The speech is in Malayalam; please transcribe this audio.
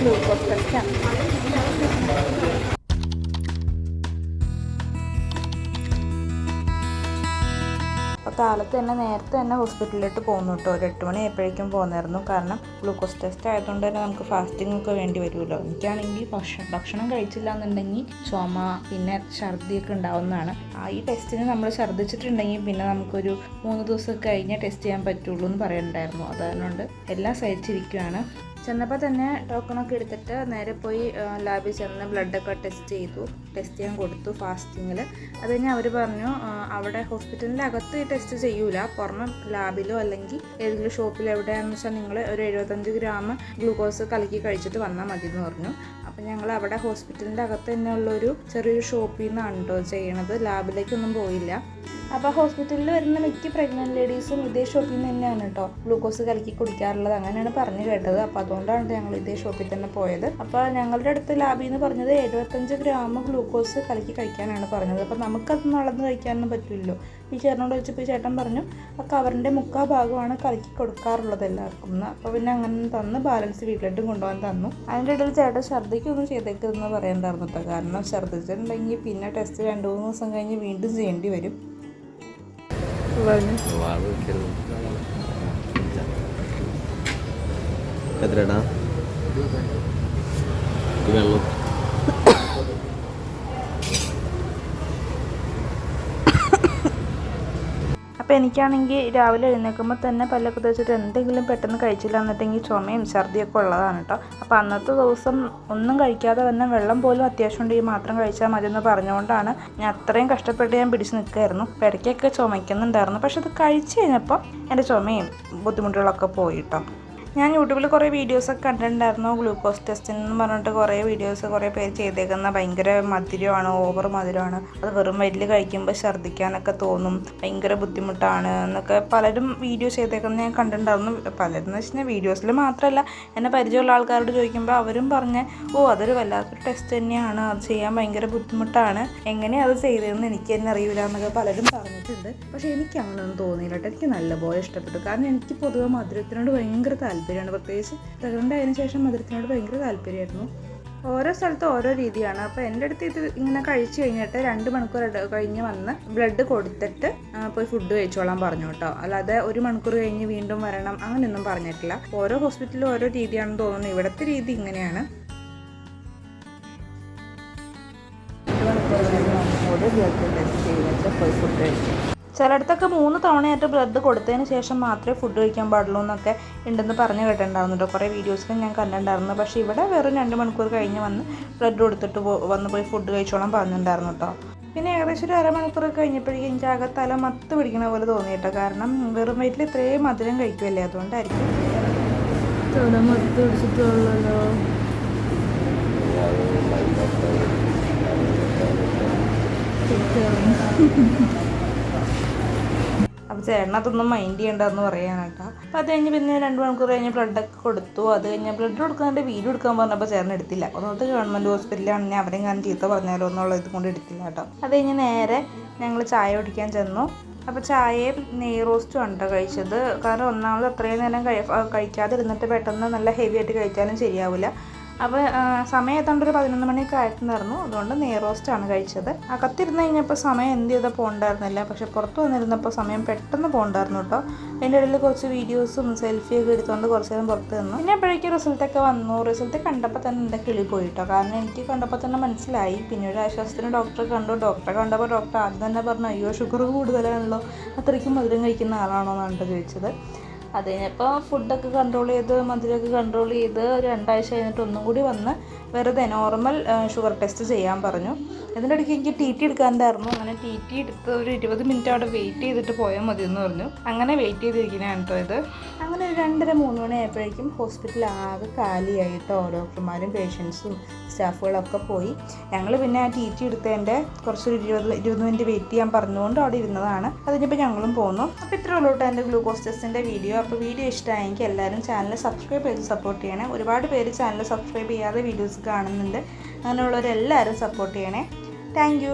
ഗ്ലൂക്കോസ് അപ്പോൾ കാലത്ത് തന്നെ നേരത്തെ തന്നെ ഹോസ്പിറ്റലിലോട്ട് പോകുന്നു കേട്ടോ. ഒരു എട്ട് മണി ആയപ്പോഴേക്കും പോകുന്നായിരുന്നു കാരണം ഗ്ലൂക്കോസ് ടെസ്റ്റ് ആയതുകൊണ്ട് തന്നെ നമുക്ക് ഫാസ്റ്റിംഗ് ഒക്കെ വേണ്ടി വരുമല്ലോ. എനിക്കാണെങ്കിൽ ഭക്ഷണം ഭക്ഷണം കഴിച്ചില്ല എന്നുണ്ടെങ്കിൽ ചുമ പിന്നെ ഛർദിയൊക്കെ ഉണ്ടാവുന്നതാണ്. ആ ഈ ടെസ്റ്റിന് നമ്മൾ ഛർദ്ദിച്ചിട്ടുണ്ടെങ്കിൽ പിന്നെ നമുക്കൊരു മൂന്ന് ദിവസം കഴിഞ്ഞേ ടെസ്റ്റ് ചെയ്യാൻ പറ്റുള്ളൂ എന്ന് പറയുന്നുണ്ടായിരുന്നു അതുകൊണ്ട് എല്ലാം സഹിച്ചിരിക്കുകയാണ് ചെന്നപ്പോൾ തന്നെ ടോക്കണൊക്കെ എടുത്തിട്ട് നേരെ പോയി ലാബിൽ ചെന്ന് ബ്ലഡൊക്കെ ടെസ്റ്റ് ചെയ്തു. ടെസ്റ്റ് ചെയ്യാൻ കൊടുത്തു ഫാസ്റ്റിങ്ങിൽ അത് കഴിഞ്ഞ് അവർ പറഞ്ഞു അവിടെ ഹോസ്പിറ്റലിന്റെ അകത്ത് ഈ ടെസ്റ്റ് ചെയ്യൂല. പുറമെ ലാബിലോ അല്ലെങ്കിൽ ഏതെങ്കിലും ഷോപ്പിൽ എവിടെയാണെന്ന് വെച്ചാൽ നിങ്ങൾ ഒരു എഴുപത്തഞ്ച് ഗ്രാം ഗ്ലൂക്കോസ് കലക്കി കഴിച്ചിട്ട് വന്നാൽ മതി എന്ന് പറഞ്ഞു. അപ്പം ഞങ്ങൾ അവിടെ ഹോസ്പിറ്റലിന്റെ അകത്ത് തന്നെയുള്ളൊരു ചെറിയൊരു ഷോപ്പിൽ നിന്നാണ് കേട്ടോ ചെയ്യണത്. ലാബിലേക്കൊന്നും പോയില്ല. അപ്പോൾ ഹോസ്പിറ്റലിൽ വരുന്ന മിക്ക പ്രഗ്നന്റ് ലേഡീസും ഇതേ ഷോപ്പിൽ നിന്ന് തന്നെയാണ് കേട്ടോ ഗ്ലൂക്കോസ് കലക്കി കുടിക്കാറുള്ളത്. അങ്ങനെയാണ് പറഞ്ഞു കേട്ടത്. അപ്പോൾ അതുകൊണ്ടാണ് ഞങ്ങൾ ഇതേ ഷോപ്പിൽ തന്നെ പോയത്. അപ്പോൾ ഞങ്ങളുടെ അടുത്ത് ലാബിൽ എന്ന് പറഞ്ഞത് എഴുപത്തഞ്ച് ഗ്രാം ഗ്ലൂക്കോസ് കലക്കി കഴിക്കാനാണ് പറഞ്ഞത്. അപ്പോൾ നമുക്കത് നടന്ന് കഴിക്കാനൊന്നും പറ്റില്ലല്ലോ. ഈ ചേട്ടനോട് ചോദിച്ചപ്പോൾ ചേട്ടൻ പറഞ്ഞു ആ കവറിന്റെ മുക്കാ ഭാഗമാണ് കലക്കി കൊടുക്കാറുള്ളത് എല്ലാവർക്കും. എന്ന് അപ്പോൾ പിന്നെ അങ്ങനെ തന്ന് ബാലൻസ് വീട്ടിലോട്ടും കൊണ്ടുപോകാൻ തന്നു. അതിന്റെ ഇടയിൽ ചേട്ടൻ ഛർദ്ദിക്കൊന്നും ചെയ്തേക്കരുതെന്ന് പറയണ്ടായിരുന്നു കേട്ടോ കാരണം ഛർദ്ദിച്ചിട്ടുണ്ടെങ്കിൽ പിന്നെ ടെസ്റ്റ് രണ്ട് മൂന്ന് ദിവസം കഴിഞ്ഞ് വീണ്ടും ചെയ്യേണ്ടി വരും. എത്രടാ വെള്ളം എനിക്കാണെങ്കിൽ രാവിലെ എഴുന്നേൽക്കുമ്പോൾ തന്നെ പല്ലൊക്കെ തേച്ചിട്ട് എന്തെങ്കിലും പെട്ടെന്ന് കഴിച്ചില്ല എന്നിട്ടെങ്കിൽ ചുമയും ഛർദിയൊക്കെ ഉള്ളതാണ് കേട്ടോ അപ്പോൾ അന്നത്തെ ദിവസം ഒന്നും കഴിക്കാതെ തന്നെ വെള്ളം പോലും അത്യാവശ്യം ഈ മാത്രം കഴിച്ചാൽ മതി എന്ന് പറഞ്ഞുകൊണ്ടാണ് ഞാൻ അത്രയും കഷ്ടപ്പെട്ട് ഞാൻ പിടിച്ച് നിൽക്കുമായിരുന്നു ഇടയ്ക്കൊക്കെ ചുമയ്ക്കുന്നുണ്ടായിരുന്നു. പക്ഷെ അത് കഴിച്ചു കഴിഞ്ഞപ്പോൾ എന്റെ ചുമയും ബുദ്ധിമുട്ടുകളൊക്കെ പോയി കേട്ടോ ഞാൻ യൂട്യൂബിൽ കുറേ വീഡിയോസൊക്കെ കണ്ടിട്ടുണ്ടായിരുന്നു. ഗ്ലൂക്കോസ് ടെസ്റ്റിംഗ് എന്ന് പറഞ്ഞിട്ട് കുറേ വീഡിയോസ് കുറേ പേര് ചെയ്തേക്കുന്ന ഭയങ്കര മധുരമാണ് ഓവർ മധുരമാണ്. അത് വെറും വയറ്റിൽ കഴിക്കുമ്പോൾ ഛർദ്ദിക്കാനൊക്കെ തോന്നും. ഭയങ്കര ബുദ്ധിമുട്ടാണ് എന്നൊക്കെ പലരും വീഡിയോ ചെയ്തേക്കുന്നത് ഞാൻ കണ്ടിട്ടുണ്ടായിരുന്നു. പലരും എന്ന് വെച്ചാൽ വീഡിയോസിൽ മാത്രമല്ല എന്നെ പരിചയമുള്ള ആൾക്കാരോട് ചോദിക്കുമ്പോൾ അവരും പറഞ്ഞ് ഓ അതൊരു വല്ലാത്തൊരു ടെസ്റ്റ് തന്നെയാണ്. അത് ചെയ്യാൻ ഭയങ്കര ബുദ്ധിമുട്ടാണ്. എങ്ങനെയാണ് അത് ചെയ്തതെന്ന് എനിക്ക് തന്നെ അറിയില്ല എന്നൊക്കെ പലരും പറഞ്ഞിട്ടുണ്ട്. പക്ഷേ എനിക്ക് അങ്ങനെയൊന്നും തോന്നിയില്ല കേട്ടോ. എനിക്ക് നല്ലപോലെ ഇഷ്ടപ്പെട്ടു. കാരണം എനിക്ക് പൊതുവെ മധുരത്തിനോട് ഭയങ്കര താല്പര്യമാണ് പ്രത്യേകിച്ച്. പ്രഗ്നന്റ് ശേഷം മധുരത്തിനോട് ഭയങ്കര താല്പര്യമായിരുന്നു. ഓരോ സ്ഥലത്ത് ഓരോ രീതിയാണ്. അപ്പോൾ എന്റെ അടുത്ത് ഇത് ഇങ്ങനെ കഴിച്ചു കഴിഞ്ഞിട്ട് രണ്ട് മണിക്കൂർ കഴിഞ്ഞ് വന്ന് ബ്ലഡ് കൊടുത്തിട്ട് പോയി ഫുഡ് കഴിച്ചോളാൻ പറഞ്ഞു കേട്ടോ. അല്ലാതെ ഒരു മണിക്കൂർ കഴിഞ്ഞ് വീണ്ടും വരണം അങ്ങനെയൊന്നും പറഞ്ഞിട്ടില്ല. ഓരോ ഹോസ്പിറ്റലിലും ഓരോ രീതിയാണെന്ന് തോന്നുന്നു. ഇവിടുത്തെ രീതി ഇങ്ങനെയാണ്. ചിലയിടത്തൊക്കെ മൂന്ന് തവണയായിട്ട് ബ്ലഡ് കൊടുത്തതിന് ശേഷം മാത്രമേ ഫുഡ് കഴിക്കാൻ പാടുള്ളൂ എന്നൊക്കെ ഉണ്ടെന്ന് പറഞ്ഞു കേട്ടിട്ടുണ്ടായിരുന്നു കേട്ടോ. കുറേ വീഡിയോസിലും ഞാൻ കണ്ടിട്ടുണ്ടായിരുന്നു. പക്ഷേ ഇവിടെ വെറും രണ്ട് മണിക്കൂർ കഴിഞ്ഞ് വന്ന് ബ്ലഡ് കൊടുത്തിട്ട് പോ- വന്ന് പോയി ഫുഡ് കഴിച്ചോളാൻ പറഞ്ഞിട്ടുണ്ടായിരുന്നു കേട്ടോ. പിന്നെ ഏകദേശം ഒരു അരമണിക്കൂർ കഴിഞ്ഞപ്പോഴേക്കും എനിക്ക് ആകെ തല മത്ത് പിടിക്കണ പോലെ തോന്നി കേട്ടോ. കാരണം വെറും വയറ്റിൽ ഇത്രയും മധുരം കഴിക്കുമല്ലേ അതുകൊണ്ടായിരിക്കും. തല മത്ത് പിടിച്ചിട്ടുള്ളല്ലോ. അപ്പോൾ ചേട്ടനകത്തൊന്നും മൈൻഡ് ചെയ്യേണ്ടതെന്ന് പറയാനാട്ടാ അപ്പോൾ അത് കഴിഞ്ഞ് പിന്നെ രണ്ട് മണിക്കൂർ കഴിഞ്ഞ് ബ്ലഡൊക്കെ കൊടുത്തു. അത് കഴിഞ്ഞ് ബ്ലഡ് കൊടുക്കാണ്ട് വീഡിയോ എടുക്കാൻ പറഞ്ഞപ്പോൾ ചേട്ടൻ എടുത്തില്ല. ഒന്നോട്ട് ഗവൺമെന്റ് ഹോസ്പിറ്റലാണെങ്കിൽ അവരെയും കാരണം ചീത്ത പറഞ്ഞാലോ എന്നുള്ള ഇത് കൊണ്ട് എടുത്തില്ല കേട്ടോ. അത് കഴിഞ്ഞ് നേരെ ഞങ്ങൾ ചായ കുടിക്കാൻ ചെന്നു. അപ്പോൾ ചായയും നെയ് റോസ്റ്റും ആണ് കഴിച്ചത്. കാരണം ഒന്നാമത് അത്രയും നേരം കഴി കഴിക്കാതിരുന്നിട്ട് പെട്ടെന്ന് നല്ല ഹെവി ആയിട്ട് കഴിച്ചാലും ശരിയാവില്ല അപ്പോൾ സമയം ഏതാണ്ട് ഒരു പതിനൊന്ന് മണിയൊക്കെ ആയിട്ടുണ്ടായിരുന്നു. അതുകൊണ്ട് നെയ് റോസ്റ്റാണ് കഴിച്ചത്. അകത്തിരുന്ന് കഴിഞ്ഞപ്പോൾ സമയം എന്ത് ചെയ്താൽ പോകണ്ടായിരുന്നില്ല പക്ഷെ പുറത്ത് വന്നിരുന്നപ്പോൾ സമയം പെട്ടെന്ന് പോകണ്ടായിരുന്നു കേട്ടോ അതിന്റെ ഇടയിൽ കുറച്ച് വീഡിയോസും സെൽഫിയൊക്കെ എടുത്തുകൊണ്ട് കുറച്ച് നേരം പുറത്ത് നിന്നു. പിന്നെ അപ്പോഴേക്കും റിസൾട്ടൊക്കെ വന്നു. റിസൾട്ട് കണ്ടപ്പോൾ തന്നെ എന്റെ കിളി പോയി കേട്ടോ കാരണം എനിക്ക് കണ്ടപ്പോൾ തന്നെ മനസ്സിലായി. പിന്നെ ഒരു ആശ്വാസത്തിന് ഡോക്ടറെ കണ്ടു. ഡോക്ടറെ കണ്ടപ്പോൾ ഡോക്ടർ ആദ്യം തന്നെ പറഞ്ഞു അയ്യോ ഷുഗർ കൂടുതലാണല്ലോ. അത്രയ്ക്കും മധുരം കഴിക്കുന്ന ആളാണോ എന്നാണ് ചോദിച്ചത്. അത് കഴിഞ്ഞപ്പോൾ ഫുഡൊക്കെ കൺട്രോൾ ചെയ്ത് മധുരമൊക്കെ കൺട്രോൾ ചെയ്ത് രണ്ടാഴ്ച കഴിഞ്ഞിട്ട് ഒന്നും കൂടി വന്ന് വെറുതെ നോർമൽ ഷുഗർ ടെസ്റ്റ് ചെയ്യാൻ പറഞ്ഞു. ഇതിന്റെ ഇടയ്ക്ക് എനിക്ക് ടി ടി എടുക്കാനുണ്ടായിരുന്നു. അങ്ങനെ ടി ടി എടുത്ത് ഒരു ഇരുപത് മിനിറ്റ് അവിടെ വെയിറ്റ് ചെയ്തിട്ട് പോയാൽ മതി എന്ന് പറഞ്ഞു. അങ്ങനെ വെയിറ്റ് ചെയ്തിരിക്കുന്നതാണ് കേട്ടോ ഇത്. അങ്ങനെ ഒരു രണ്ടര മൂന്ന് മണി ആയപ്പോഴേക്കും ഹോസ്പിറ്റൽ ആകെ കാലിയായിട്ടോ ഡോക്ടർമാരും പേഷ്യൻസും സ്റ്റാഫുകളൊക്കെ പോയി. ഞങ്ങൾ പിന്നെ ആ ടി ടി എടുത്തതിന്റെ കുറച്ചൊരു ഇരുപത് ഇരുപത് മിനിറ്റ് വെയിറ്റ് ചെയ്യാൻ പറഞ്ഞുകൊണ്ട് അവിടെ ഇരുന്നതാണ്. അതിനിപ്പോൾ ഞങ്ങളും പോന്നു. അപ്പോൾ ഇത്രേ ഉള്ളൂ കേട്ടോ എന്റെ ഗ്ലൂക്കോസ് ടെസ്റ്റിന്റെ വീഡിയോ. അപ്പോൾ വീഡിയോ ഇഷ്ടമായെങ്കിൽ എല്ലാവരും ചാനൽ സബ്സ്ക്രൈബ് ചെയ്ത് സപ്പോർട്ട് ചെയ്യണേ. ഒരുപാട് പേര് ചാനൽ സബ്സ്ക്രൈബ് ചെയ്യാതെ വീഡിയോസ് കാണുന്നുണ്ട്. അങ്ങനെയുള്ളവരെല്ലാവരും സപ്പോർട്ട് ചെയ്യണേ. താങ്ക്